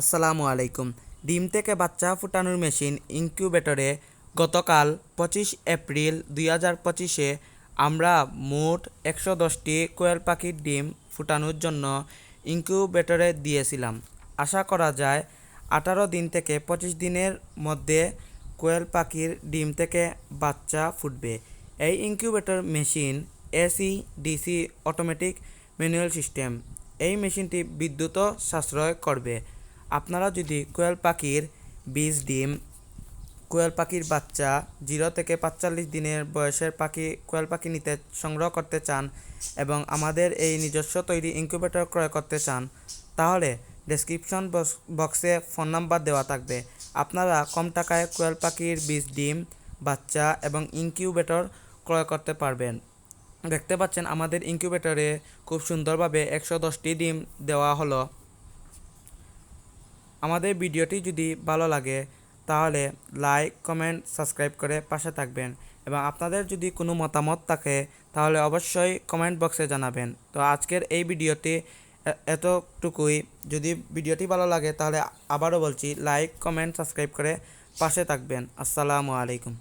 আসসালামু আলাইকুম। ডিম থেকে বাচ্চা ফুটানোর মেশিন ইনকিউবেটরে গতকাল পঁচিশ এপ্রিল দুই হাজার পঁচিশে আমরা মোট একশো দশটি কোয়েল পাখির ডিম ফুটানোর জন্য ইনকিউবেটরে দিয়েছিলাম। আশা করা যায় আঠারো দিন থেকে পঁচিশ দিনের মধ্যে কোয়েল পাখির ডিম থেকে বাচ্চা ফুটবে। এই incubator machine AC DC automatic manual system. এই মেশিনটি বিদ্যুৎও সাশ্রয় করবে। আপনারা যদি কোয়েল পাখির বীজ ডিম, কোয়েল পাখির বাচ্চা, জিরো থেকে পাঁচচল্লিশ দিনের বয়সের পাখি, কোয়েল পাখি নিতে সংগ্রহ করতে চান এবং আমাদের এই নিজস্ব তৈরি ইনকিউবেটর ক্রয় করতে চান, তাহলে ডেসক্রিপশন বক্সে ফোন নাম্বার দেওয়া থাকবে। আপনারা কম টাকায় কোয়েল পাখির বীজ ডিম, বাচ্চা এবং ইনকিউবেটর ক্রয় করতে পারবেন। দেখতে পাচ্ছেন আমাদের ইনকিউবেটরে খুব সুন্দরভাবে একশো দশটি ডিম দেওয়া হলো। আমাদের ভিডিওটি যদি ভালো লাগে, তাহলে লাইক, কমেন্ট, সাবস্ক্রাইব করে পাশে থাকবেন। এবং আপনাদের যদি কোনো মতামত থাকে, তাহলে অবশ্যই কমেন্ট বক্সে জানাবেন। তো আজকের এই ভিডিওটি এতটুকুই। যদি ভিডিওটি ভালো লাগে, তাহলে আবারও বলছি, লাইক, কমেন্ট, সাবস্ক্রাইব করে পাশে থাকবেন। আসসালামু আলাইকুম।